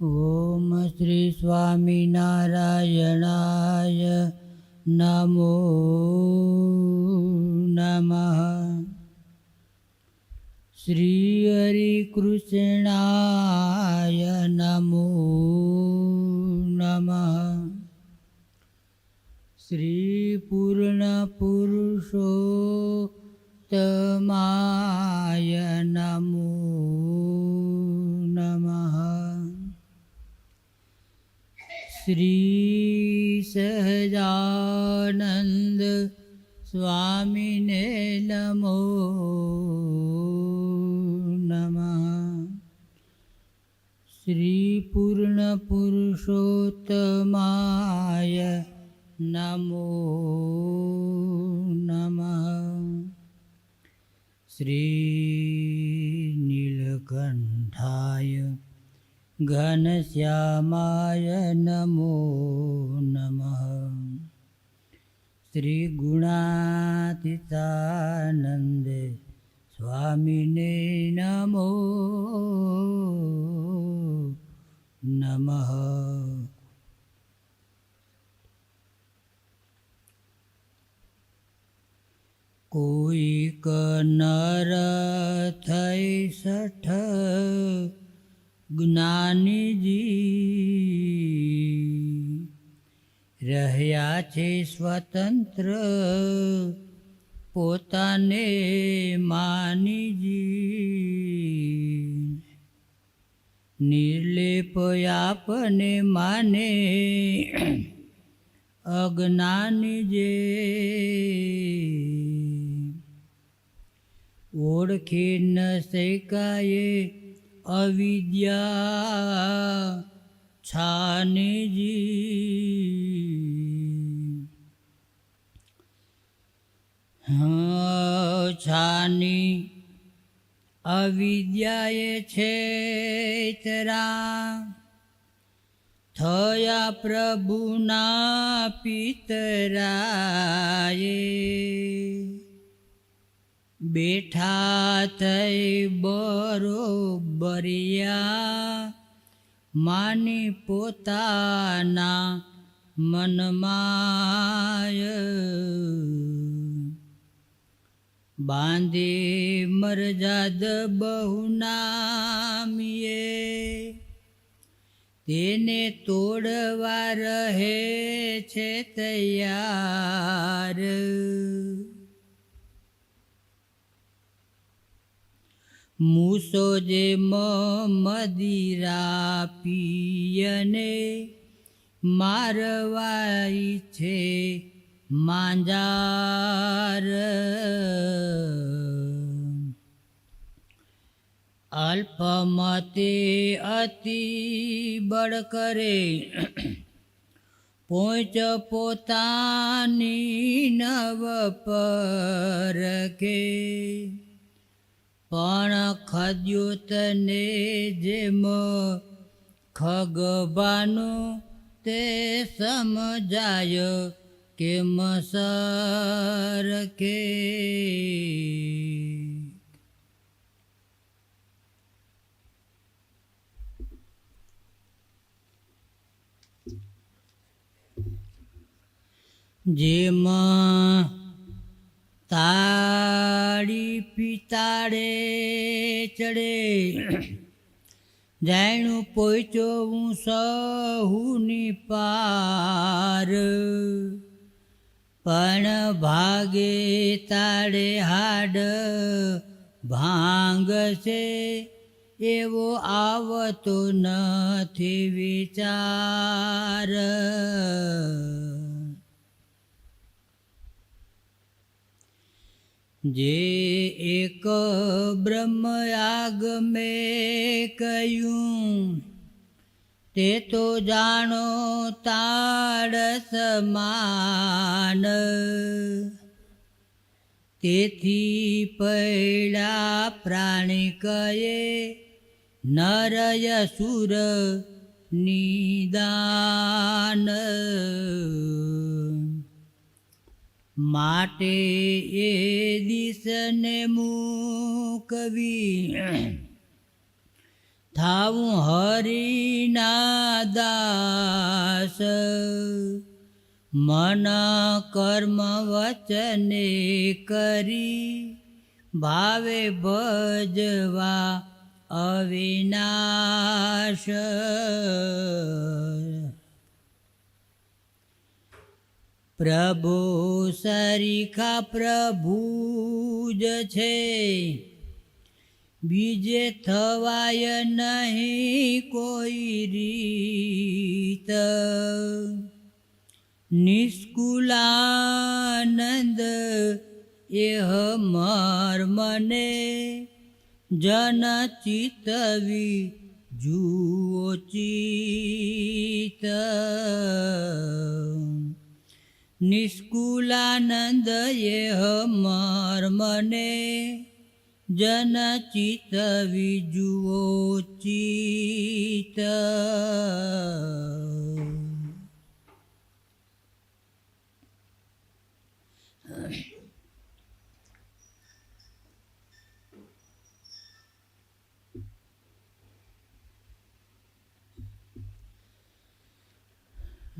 ઓમ શ્રી સ્વામિનારાયણાય નમો નમઃ શ્રી હરિકૃષ્ણાય નમો નમઃ શ્રી પૂર્ણ પુરુષોત્તમાય નમો નમઃ श्रीसहजानन्द स्वामिने नमो नमः। श्रीपूर्णपुरुषोत्तमाय नमो नमः। श्रीनीलकण्ठाय નમો नमो नमः નીલકંઠાય स्वामिने નમો नमः શ્રી ગુણાતીતાનંદે સ્વામીને નમો જ્ઞાનીજી રહ્યા છે સ્વતંત્ર પોતાને માનીજી નિર્લેપ આપને માને અજ્ઞાની જે. ઓળખી ન શકાય અવિદ્યા છાનીજી. છાની અવિદ્યાએ છે તરા થયા પ્રભુના પિતરાએ બેઠા થઈ બરોબરિયા. માની પોતાના મનમાય. બાંધી મરજાદ બહુનામીએ. તેને તોડવા રહે છે તૈયાર. મૂસો જે મદિરા પિયને મારવાઈ છે માંજાર. અલ્પમતે અતિ બળ કરે પોચ પોતાની નવ પરકે પણ ખદ્યુતને જેમ ખગવાનું તે સમજાય કેમ સરકે જેમાં તાળી પિતાડે ચડે. જાણું પોચો હું સહુની પાર. પણ ભાગે તાડે હાડ ભાંગશે, એવો આવતો નથી વિચાર. જે એક બ્રહ્મ આગમે કહ્યું તે તો જાણો તાડ સમાન. તેથી પૈડા પ્રાણી કહે નરય સુર નિદાન. માટે એ દિશને મૂકવી. થાવું હરિના દાસ. મન કર્મ વચને કરી ભાવે ભજવા અવિનાશ. પ્રભુ સરીખા પ્રભુ જ છે. બીજે થવાય નહીં કોઈ રીત. નિષ્કુલાનંદ એહ મર મને જન ચિતવી જુઓ ચિત निष्कूलानन्दये हर् मने जनचित वि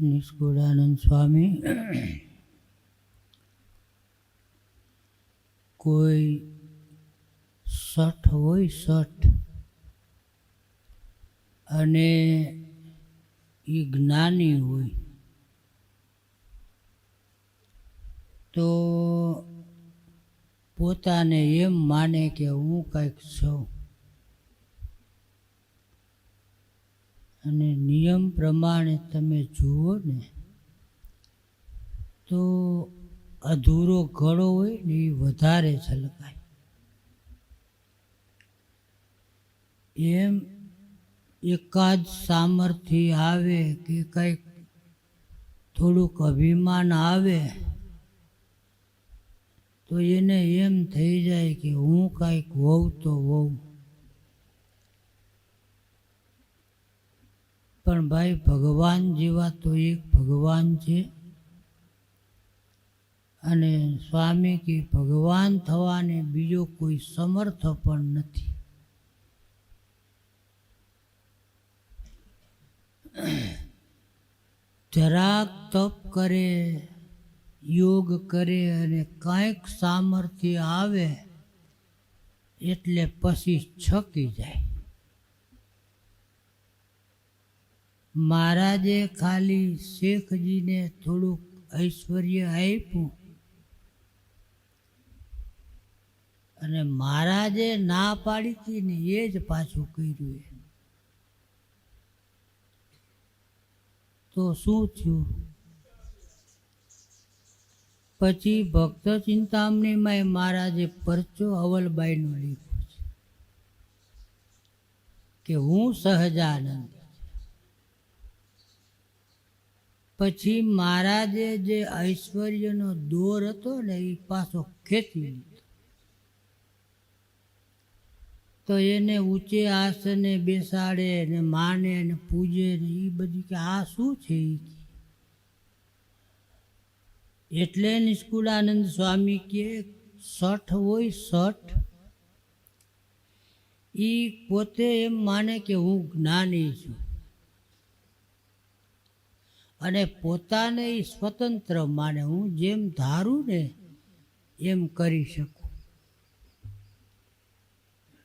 નિષ્કુળાનંદ સ્વામી કોઈ સઠ હોય સઠ. અને એ જ્ઞાની હોય. તો પોતાને એમ માને કે હું કંઈક છું. અને નિયમ પ્રમાણે તમે જુઓ ને, તો અધૂરો ઘડો હોય ને એ વધારે છલકાય. એમ એકાદ સામર્થ્ય આવે કે કંઈક થોડુંક અભિમાન આવે, તો એને એમ થઈ જાય કે હું કાંઈક હોઉં તો હોઉં પણ ભાઈ, ભગવાન જેવા તો એક ભગવાન છે. અને સ્વામી કે ભગવાન થવાને બીજો કોઈ સમર્થ પણ નથી. જરાક તપ કરે, યોગ કરે અને કાંઈક સામર્થ્ય આવે, એટલે પછી છકી જાય. મહારાજે ખાલી શેખજીને થોડુંક ઐશ્વર્ય આપ્યું. અને મહારાજે ના પાડી હતી ને એ જ પાછું કર્યું એ તો શું થયું? પછી ભક્ત ચિંતામણીમાં મહારાજે પરચો અવલબાઈનો લીધો છે કે હું સહજાનંદ. પછી મહારાજે જે ઐશ્વર્યનો દોર હતો ને એ પાછો ખેંચી લીધો. તો એને ઊંચે આસને બેસાડે ને માને ને પૂજે ને એ બધી કે, આ શું છે. એટલે નિષ્કુળાનંદ સ્વામી કે, સઠ હોય સઠ. એ પોતે એમ માને કે, હું જ્ઞાની છું. અને પોતાને સ્વતંત્ર માને હું જેમ ધારું ને એમ કરી શકું.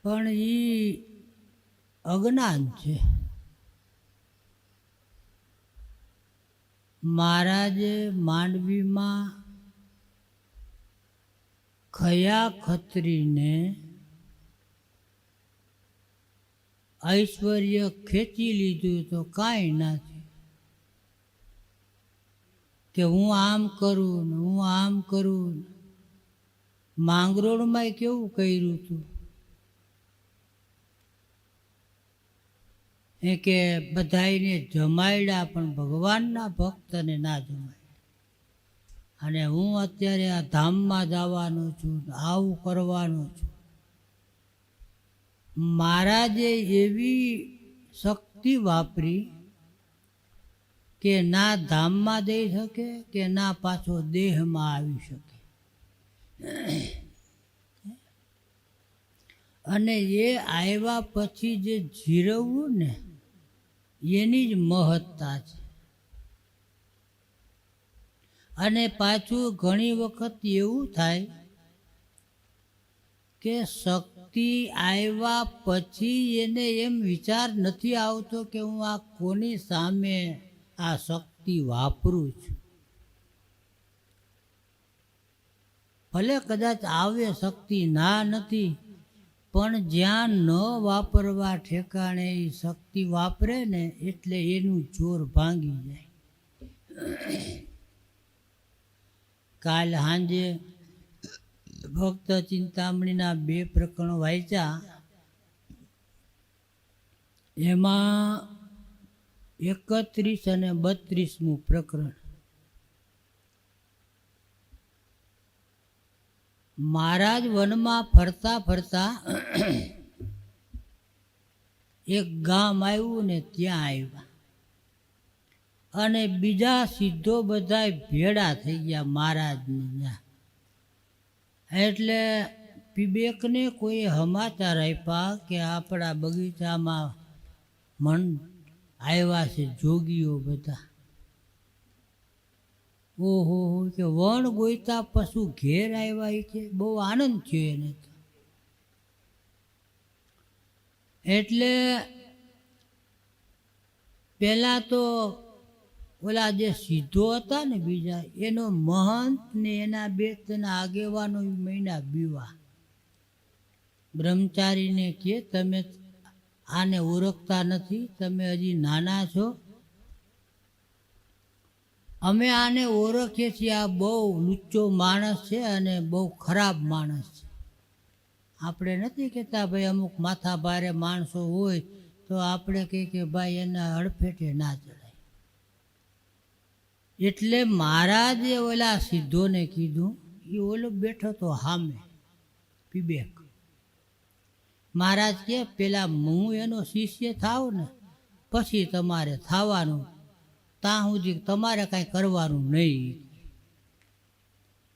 પણ એ અજ્ઞાન છે. મહારાજે માંડવીમાં ખયા ખત્રીને ઐશ્વર્ય ખેંચી લીધું તો કાંઈ નથી કે હું આમ કરું ને હું આમ કરું. માંગરોળમાં કેવું કર્યું હતું એ કે બધાને જમાડ્યા પણ ભગવાનના ભક્તને ના જમાડ્યા અને હું અત્યારે આ ધામમાં જવાનો છું આવું કરવાનો છું. મહારાજે એવી શક્તિ વાપરી કે ના ધામમાં જઈ શકે, કે ના પાછો દેહમાં આવી શકે. અને એ આવ્યા પછી જે જીરવવું ને, એની જ મહત્તા છે. અને પાછું ઘણી વખત એવું થાય કે શક્તિ આવ્યા પછી એને એમ વિચાર નથી આવતો કે હું આ કોની સામે આ શક્તિ વાપરું છું. ભલે કદાચ આવે શક્તિ ના નથી, પણ જ્યાં ન વાપરવા ઠેકાણે એ શક્તિ વાપરે ને એટલે એનું જોર ભાંગી જાય. કાલ સાંજે ભક્ત ચિંતામણીના બે પ્રકરણો વાંચ્યા. એમાં એકત્રીસ અને બત્રીસમું પ્રકરણ. મહારાજ વનમાં ફરતા ફરતા એક ગામ આવ્યું ને ત્યાં આવ્યા. અને બીજા સીધો બધા ભેડા થઈ ગયા મહારાજને એટલે પીબેકને કોઈ સમાચાર આપ્યા કે આપણા બગીચામાં મન આવ્યા છે જોગીઓ બધા. ઓહો કે વણ ગોઈતા પશુ ઘેર આવ્યા છે બહુ આનંદ થયો એને એટલે પહેલાં તો ઓલા જે સીધો હતા ને બીજા, એનો મહંત ને એના બે તેના આગેવાનો મહિના બીવા. બ્રહ્મચારીને કે તમે આને ઓળખતા નથી. તમે હજી નાના છો. અમે આને ઓળખીએ છીએ. આ બહુ લુચ્ચો માણસ છે અને બહુ ખરાબ માણસ છે. આપણે નથી કહેતા ભાઈ અમુક માથા ભારે માણસો હોય તો આપણે કહીએ કે ભાઈ એના હડફેટે ના ચડાય. એટલે મહારાજે ઓલા સિદ્ધોને કીધું એ ઓલો બેઠો તો હામે પીબેક મહારાજ કે, પેલા હું એનો શિષ્ય થાવ ને, પછી તમારે થવાનું. ત્યાં સુધી તમારે કાંઈ કરવાનું નહીં.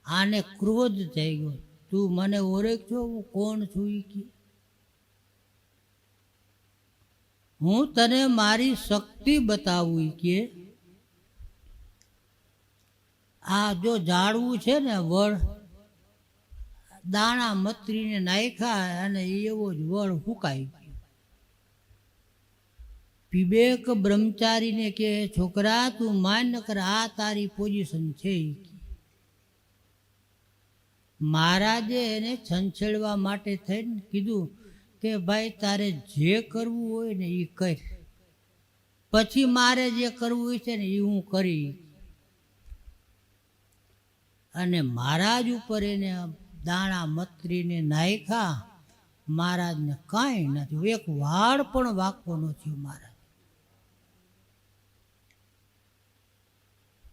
આને ક્રોધ થઈ ગયો. તું મને ઓળખજો, હું કોણ છું એ કે? હું તને મારી શક્તિ બતાવું કે. આ જો ઝાડવું છે ને વળ દાણા મતરીને નાખ્યા અને એવો જ વળ ફૂંકાઈ ગયો. વિવેક બ્રહ્મચારીને કે, છોકરા, તું માન કર, આ તારી પોઝિશન છે મહારાજે એને છંછેડવા માટે થઈને કીધું કે, ભાઈ, તારે જે કરવું હોય ને એ કર. પછી મારે જે કરવું હોય છે ને એ હું કરી. અને મહારાજ ઉપર એને દાણા મત્રીને નાખ્યા મહારાજને કાંઈ નથી એક વાળ પણ વાંકો ન થયો મહારાજ.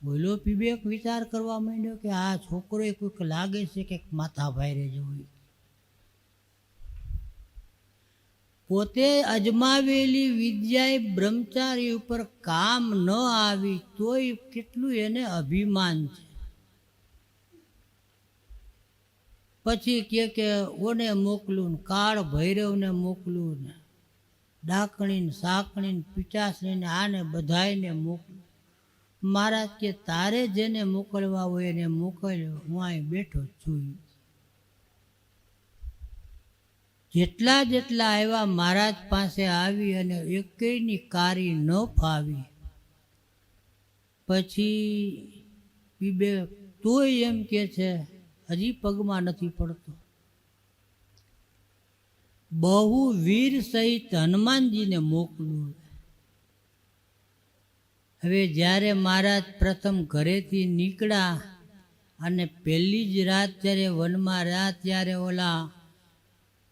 બોલો પીબેક વિચાર કરવા માંડ્યો કે આ છોકરો કોઈક લાગે છે કે માથા ભાઈરે જવું પોતે અજમાવેલી વિદ્યાએ બ્રહ્મચારી ઉપર કામ ન આવી તોય કેટલું એને અભિમાન છે. પછી કે કે ઓને મોકલું ને કાળ ભૈરવને મોકલું ને ડાકણીને સાકણીને પિચાસણીને આને બધાયને મોકલું. મહારાજ કે તારે જેને મોકલવા હોય એને મોકલ્યો હું અહીં બેઠો છું. જેટલા જેટલા આવ્યા મહારાજ પાસે આવી અને એકેયની કારી ન ફાવી. પછી બીબે તોય એમ કે છે હજી પગમાં નથી પડતો. બહુ વીર સહિત હનુમાનજીને મોકલું હવે. જ્યારે મહારાજ પ્રથમ ઘરેથી નીકળ્યા અને પહેલી જ રાત જ્યારે વનમાં રહ્યા ત્યારે ઓલા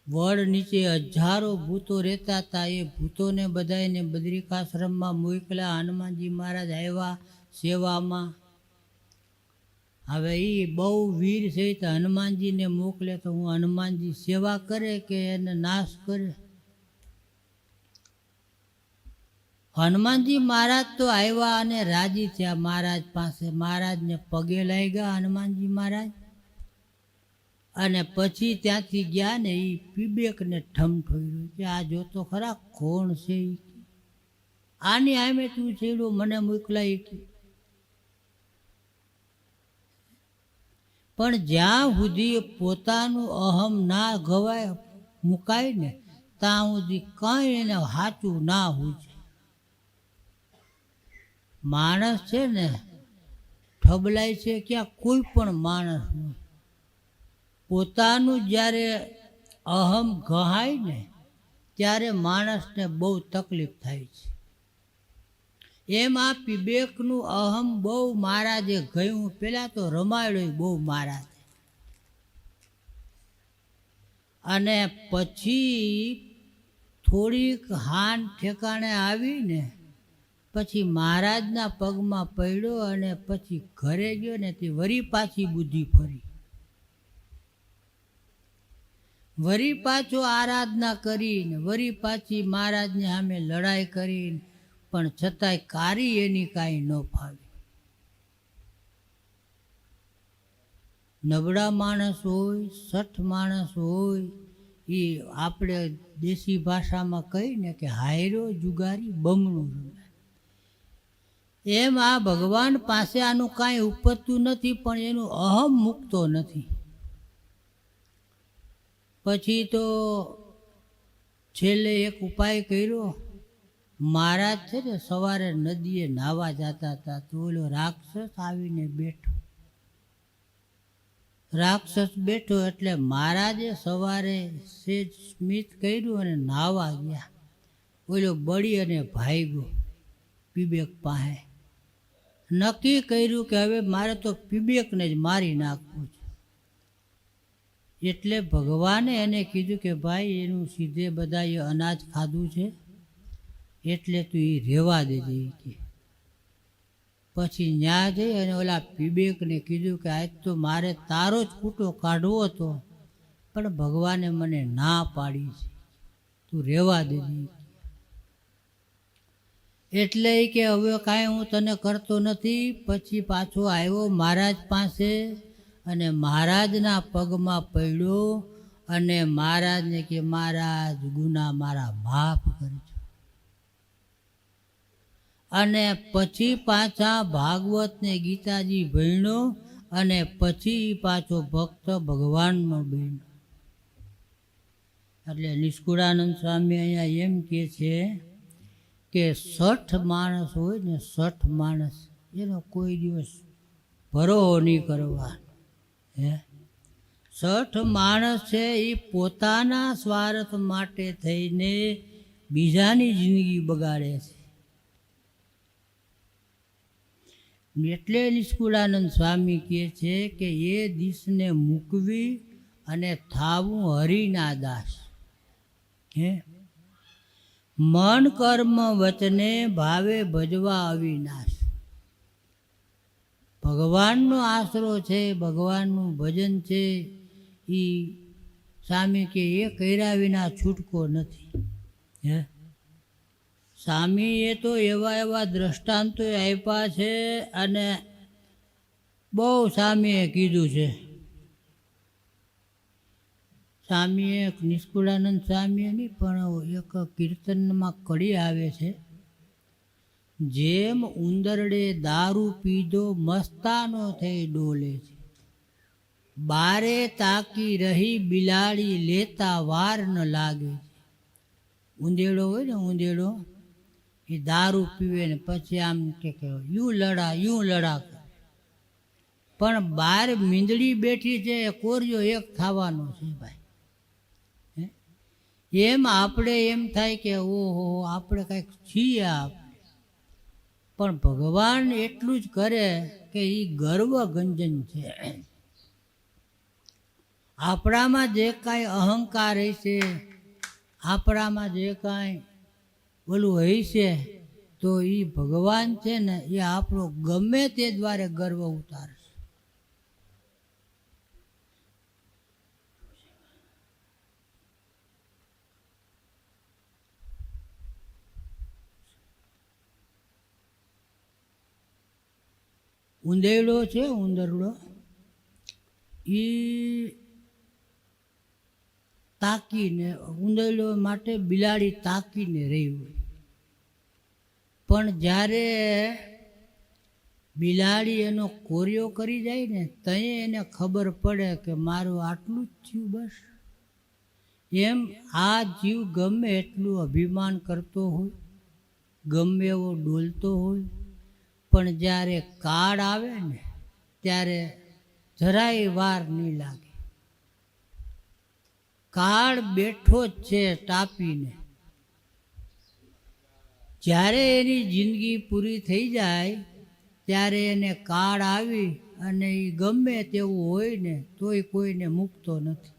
વડ નીચે હજારો ભૂતો રહેતા હતા. એ ભૂતોને બધાને બદ્રિકાશ્રમમાં મોકલ્યા. હનુમાનજી મહારાજ આવ્યા સેવામાં. હવે એ બહુ વીર છે તો હનુમાનજીને મોકલે તો હું હનુમાનજી સેવા કરે કે એને નાશ કરે? હનુમાનજી મહારાજ તો આવ્યા અને રાજી થયા. મહારાજ પાસે મહારાજને પગે લાગ્યા હનુમાનજી મહારાજ. અને પછી ત્યાંથી ગયા ને એ પીબેકને ઠમઠોર્યું કે આ જોતો ખરા કોણ છે આની આમે તું છેડો, મને મોકલાય પણ જ્યાં સુધી પોતાનું અહમ ના ગવાય મુકાય ને ત્યાં સુધી કંઈ એને સાચું ના હોય માણસ છે ને, ઠબલાય છે ક્યાં કોઈ પણ માણસ પોતાનું જ્યારે અહમ ગહાય ને, ત્યારે માણસને બહુ તકલીફ થાય છે. એમ પીબેકનું અહમ બહુ મારા જે ગયું. પેલા તો રમાડ્યો બહુ મારા અને પછી થોડીક હાન ઠેકાણે આવીને પછી મહારાજના પગમાં પડ્યો અને પછી ઘરે ગયો ને તે વરી પાછી બુદ્ધિ ફરી. વરી પાછો આરાધના કરીને, વરી પાછી મહારાજને સામે લડાઈ કરીને પણ છતાંય કારી એની કાંઈ ન ફાવી. નબળા માણસ હોય, સઠ માણસ હોય, એ આપણે દેશી ભાષામાં કહીને કે હાયરો જુગારી બમણું રમે. એમ આ ભગવાન પાસે આનું કાંઈ ઉપજતું નથી, પણ એનું અહમ મૂકતો નથી. પછી તો છેલ્લે એક ઉપાય કર્યો. મહારાજ છે ને, સવારે નદીએ નાહવા જતા હતા, તો ઓલો રાક્ષસ આવીને બેઠો. રાક્ષસ બેઠો એટલે મહારાજે સવારે સેજ સ્મિત કર્યું અને નાહવા ગયા. ઓલો બળી અને ભાગ્યો પીબેક પાસે. નક્કી કર્યું કે હવે મારે તો પીબેકને જ મારી નાખવું છે. એટલે ભગવાને એને કીધું કે ભાઈ, એનું સીધે બધાએ અનાજ ખાધું છે. એટલે તું એ રહેવા દેજે કે. પછી ન્યા જઈ અને ઓલા પીબેકને કીધું કે આજ તો મારે તારો જ કૂટો કાઢવો હતો, પણ ભગવાને મને ના પાડી છે. તું રહેવા દેજે એટલે કે હવે કાંઈ હું તને કરતો નથી, પછી પાછો આવ્યો મહારાજ પાસે અને મહારાજના પગમાં પડ્યો અને મહારાજને કે, મહારાજ, ગુના મારા માફ કરજો. અને પછી પાછા ભાગવતને ગીતાજી ભણ્યો અને પછી પાછો ભક્ત ભગવાનનો બન્યો એટલે નિષ્કુળાનંદ સ્વામી અહીંયા એમ કહે છે કે સઠ માણસ હોય ને સઠ માણસ, એનો કોઈ દિવસ ભરોહો નહીં કરવા હે? સઠ માણસ છે એ પોતાના સ્વાર્થ માટે થઈને બીજાની જિંદગી બગાડે છે. એટલે નિષ્કુળાનંદ સ્વામી કહે છે કે એ દિશને મૂકવી અને થાવું હરિના દાસ હે? મન કર્મ વચને ભાવે ભજવા અવિનાશ ભગવાનનો આશરો છે, ભગવાનનું ભજન છે એ સ્વામી કે એ કર્યા વિના છૂટકો નથી. હે? સ્વામીએ તો એવા એવા દ્રષ્ટાંતો આપ્યા છે અને બહુ સ્વામીએ કીધું છે. સ્વામીએ નિષ્કુળાનંદ સ્વામીએ નહીં પણ એક કીર્તનમાં કડી આવે છે. જેમ ઉંદરડે દારૂ પીધો મસ્તાનો થઈ ડોલે છે. બારે તાકી રહી બિલાડી લેતા વાર ન લાગે ઉંદેડો હોય ને ઉંદેડો? એ દારૂ પીવે ને પછી આમ કે યું લડા યું લડા પણ બાર મીંદડી બેઠી છે, એ કોરિયો એક થવાનો છે ભાઈ? એમ આપણે એમ થાય કે, ઓહો, આપણે કંઈક છીએ આપણે. પણ ભગવાન એટલું જ કરે કે એ ગર્વ ગંજન છે. આપણામાં જે કાંઈ અહંકાર હશે, આપણામાં જે કાંઈ ઓલું હશે તો એ ભગવાન છે ને એ આપણો ગમે તે દ્વારે ગર્વ ઉતારશે ઉંદેડો છે, ઉંદરડો? એ તાકીને ઉંદરડો માટે બિલાડી તાકીને રહી હોય. પણ જ્યારે બિલાડી એનો કોરિયો કરી જાય ને તયે એને ખબર પડે કે મારું આટલું જ થયું બસ. એમ આ જીવ ગમે એટલું અભિમાન કરતો હોય, ગમે એવો ડોલતો હોય. પણ જ્યારે કાળ આવે ને, ત્યારે જરાય વાર નહીં લાગે. કાળ બેઠો જ છે તાપીને. જ્યારે એની જિંદગી પૂરી થઈ જાય, ત્યારે એને કાળ આવી અને એ ગમે તેવું હોય ને, તોય કોઈને મૂકતો નથી.